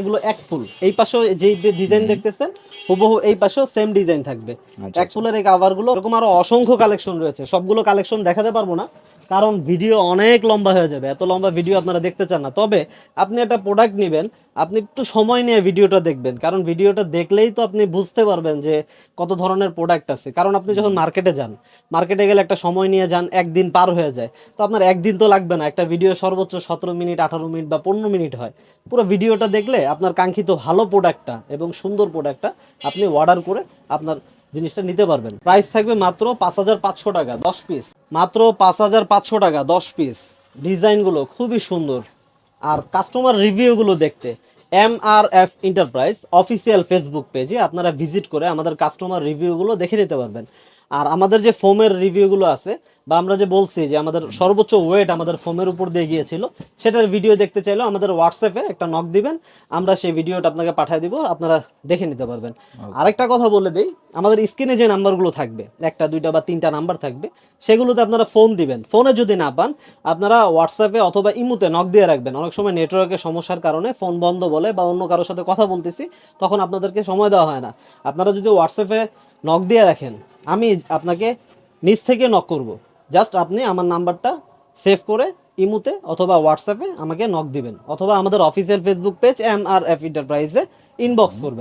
এগুলো এক ফুল। এই পাশেও যে ডিজাইন দেখতেছেন হুবহু এই পাশেও সেম ডিজাইন থাকবে। আচ্ছা, এক ফুলের এই কাভারগুলো এরকম আরও অসংখ্য কালেকশন রয়েছে। সবগুলো কালেকশন দেখাতে পারব না। কারণ ভিডিও অনেক লম্বা হয়ে যাবে। এত লম্বা ভিডিও আপনারা দেখতে চান না। তবে আপনি একটা প্রোডাক্ট নেবেন, আপনি একটু সময় নিয়ে ভিডিওটা দেখবেন। কারণ ভিডিওটা দেখলেই তো আপনি বুঝতে পারবেন যে কত ধরনের প্রোডাক্ট আছে। কারণ আপনি যখন মার্কেটে যান মার্কেটে গেলে একটা সময় নিয়ে যান, একদিন পার হয়ে যায়। তো আপনার একদিন তো লাগবে না। একটা ভিডিও সর্বোচ্চ সতেরো মিনিট, আঠারো মিনিট বা পনেরো মিনিট হয়। পুরো ভিডিওটা দেখলে আপনার কাঙ্ক্ষিত ভালো প্রোডাক্টটা এবং সুন্দর প্রোডাক্টটা আপনি অর্ডার করে আপনার জিনিসটা নিতে পারবেন। প্রাইস থাকবে মাত্র পাঁচ হাজার পাঁচশো টাকা, দশ পিস মাত্র পাঁচ হাজার পাঁচশো টাকা, দশ পিস ডিজাইনগুলো খুবই সুন্দর। আর কাস্টমার রিভিউগুলো দেখতে M R F enterprise official Facebook পেজে আপনারা ভিজিট করে আমাদের কাস্টমার রিভিউগুলো দেখে নিতে পারবেন। আর আমাদের যে ফোমের রিভিউগুলো আছে বা আমরা যে বলছি যে আমাদের সর্বোচ্চ ওয়েট আমাদের ফোমের উপর দিয়ে গিয়েছিল সেটার ভিডিও দেখতে চাইলেও আমাদের হোয়াটসঅ্যাপে একটা নক দিবেন আমরা সেই ভিডিওটা আপনাকে পাঠিয়ে দিব আপনারা দেখে নিতে পারবেন। আরেকটা কথা বলে দিই আমাদের স্ক্রিনে যে নাম্বারগুলো থাকবে একটা দুইটা বা তিনটা নাম্বার থাকবে সেগুলোতে আপনারা ফোন দিবেন। ফোনে যদি না পান আপনারা হোয়াটসঅ্যাপে অথবা ইমুতে নক দিয়ে রাখবেন। অনেক সময় নেটওয়ার্কের সমস্যার কারণে ফোন বন্ধ বলে বা অন্য কারোর সাথে কথা বলতেছি তখন আপনাদেরকে সময় দেওয়া হয় না। আপনারা যদি হোয়াটসঅ্যাপে নক দিয়ে রাখেন আমি আপনাকে নিচ থেকে নক করব। জাস্ট আপনি আমার নাম্বারটা সেভ করে ইমুতে অথবা হোয়াটসঅ্যাপে আমাকে নক দিবেন। অথবা আমাদের official Facebook page M R F এন্টারপ্রাইজে inbox করবেন।